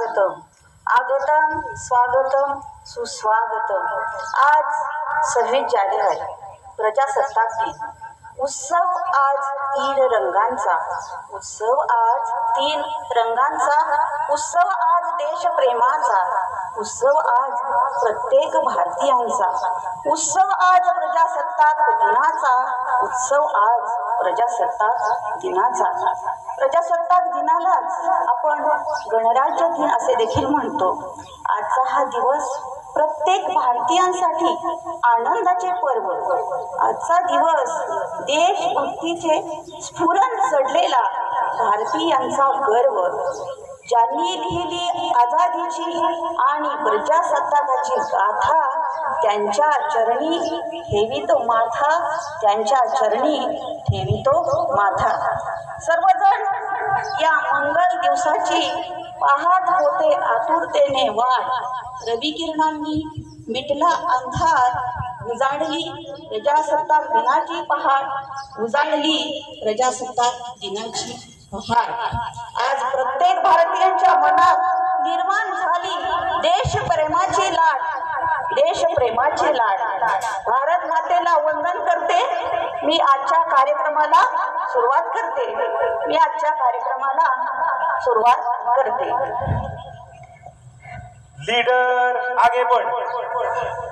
स्वागतम. आगतम स्वागतम सुस्वागतम. आज सव्वीस जानेवारी प्रजासत्ताक दिन उत्सव आज तीन रंगांचा. उत्सव आज तीन रंगांचा. उत्सव आज देशप्रेमाचा. उत्सव आज प्रत्येक भारतीयांचा. उत्सव आज प्रजासत्ताक दिनाचा. उत्सव आज प्रजासत्ताक दिनाचा. प्रजासत्ताक दिनालाच आपण गणराज्य दिन असे देखील म्हणतो. आजचा हा दिवस प्रत्येक भारतीयांसाठी आनंदाचे पर्व. आजचा दिवस देशभक्तीचे स्फुरण चढलेला भारतीयांचा गर्व. ज्यांनी लिहिली आझादीची आणि प्रजासत्ताकाची गाथा त्यांच्या चरणी ठेवितो माथा त्यांच्या चरणी ठेवितो माथा. सर्वजण या मंगल दिवसाची पाहत होते आतुरतेने वाट. रवी किरणांनी मिटला अंधार उजाडली प्रजासत्ताक दिनाची पहाट उजाडली प्रजासत्ताक दिनाची पहाट. आज प्रत्येक भारतीयांच्या मनात निर्माण झाली देशप्रेमाची लाट. देशप्रेमाची लाट. भारत मातेला वंदन करते. मी आजच्या कार्यक्रमाला सुरुवात करते. मी आजच्या कार्यक्रमाला सुरुवात करते. लीडर आगे बढ़.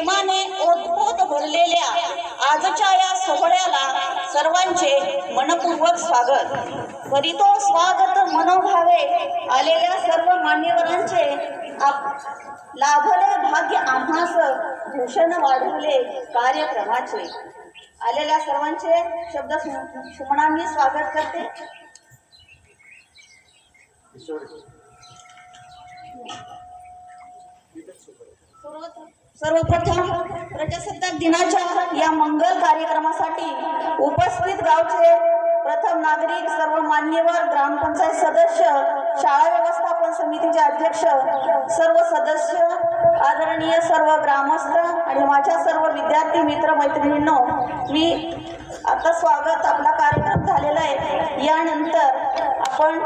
देशप्रेमाने ओतपोत भरलेल्या आजच्या या सोहळ्याला सर्वांचे मनपूर्वक स्वागत. करीतो स्वागत मनोभावे आलेल्या सर्व मान्यवरांचे आप- लाभले भाग्य आम्हास भूषण वाढवले कार्यक्रमाचे. आलेल्या सर्वांचे शब्द सु- सुमनांनी स्वागत करते. सर्वप्रथम प्रजासत्ताक दिनाच्या या मंगल कार्यक्रमासाठी उपस्थित गावचे प्रथम नागरिक सर्व मान्यवर ग्रामपंचायत सदस्य शाळा व्यवस्थापन समितीचे अध्यक्ष सर्व सदस्य आदरणीय सर्व ग्रामस्थ आणि माझ्या सर्व विद्यार्थी मित्र मैत्रिणींनो मी आता स्वागत आपला कार्यक्रम झालेला आहे. यानंतर आपण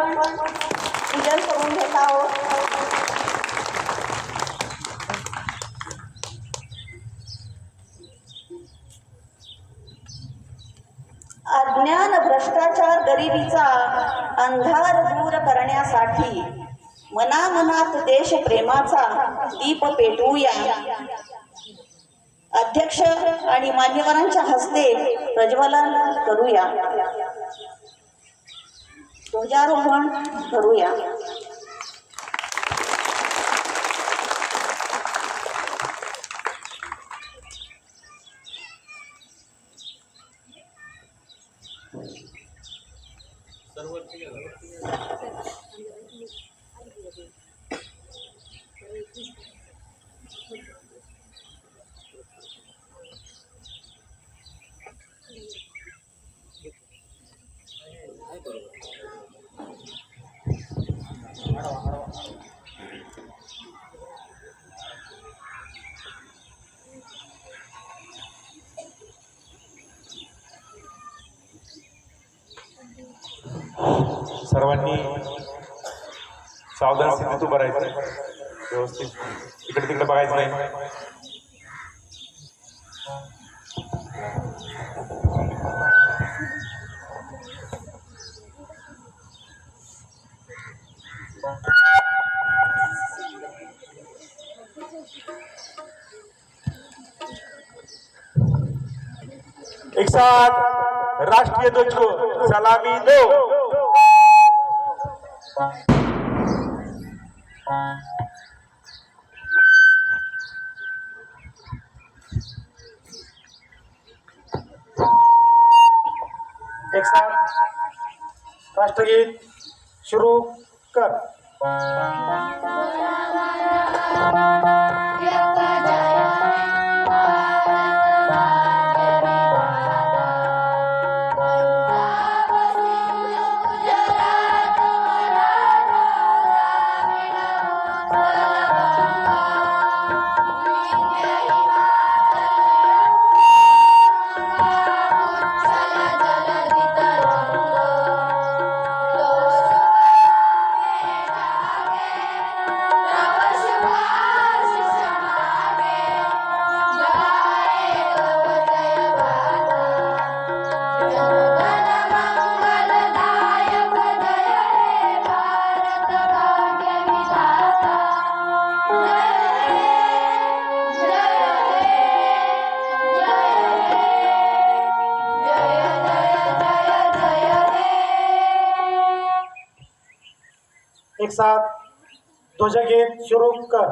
पूजन करून घेत आहोत. अज्ञान भ्रष्टाचार गरिबीचा अंधार दूर करण्यासाठी मनामनात देशप्रेमाचा दीप पेटवूया. अध्यक्ष आणि मान्यवरांच्या हस्ते प्रज्वलन करूया. ध्वजारोहण करूया. सर्वांनी सावधान स्थितीत उभं राहायचं. व्यवस्थित. इकडे तिकडे बघायचं नाही. एक साथ राष्ट्रीय ध्वज को सलामी दो. एक साथ. राष्ट्रगीत सुरू कर. एक साथ ध्वजगीत सुरू कर.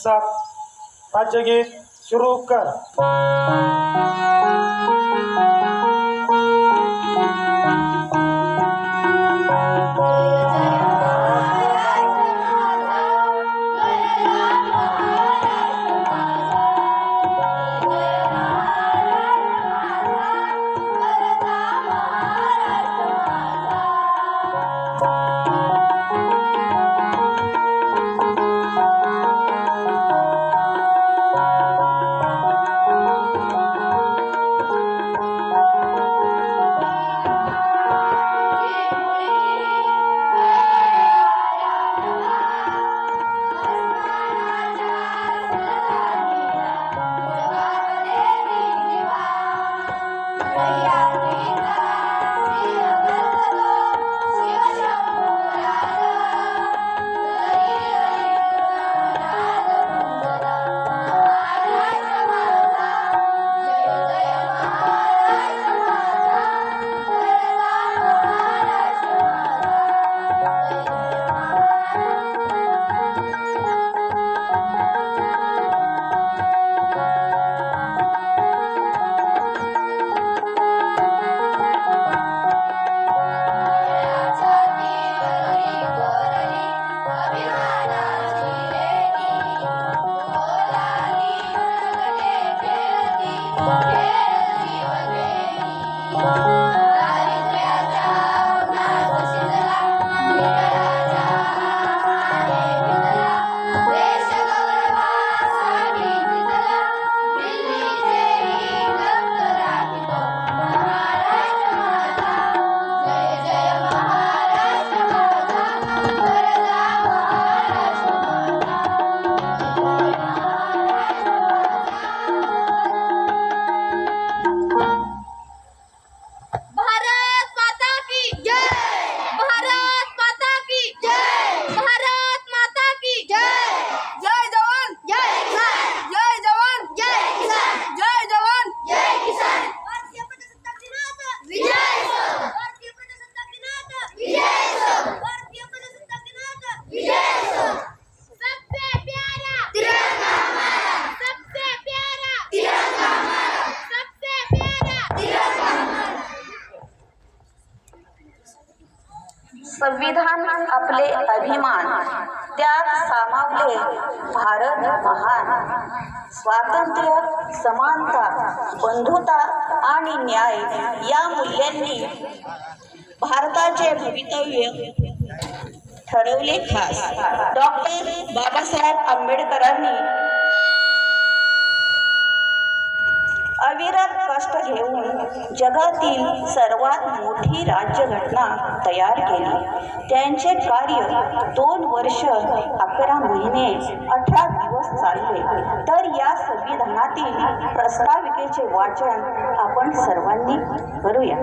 साथ राज्यगीत सुरू कर. सामावले भारत महान. स्वातंत्र्य समानता बंधुता आणि न्याय या मूल्यांनी भारताचे भवितव्य ठरवले खास. डॉक्टर बाबासाहेब आंबेडकरांनी अविरत कष्ट घेऊन जगातील सर्वात मोठी राज्यघटना तयार केली. त्यांचे कार्य दोन वर्ष अकरा महिने अठरा दिवस चालले. तर या संविधानातील प्रस्ताविकेचे वाचन आपण सर्वांनी करूया.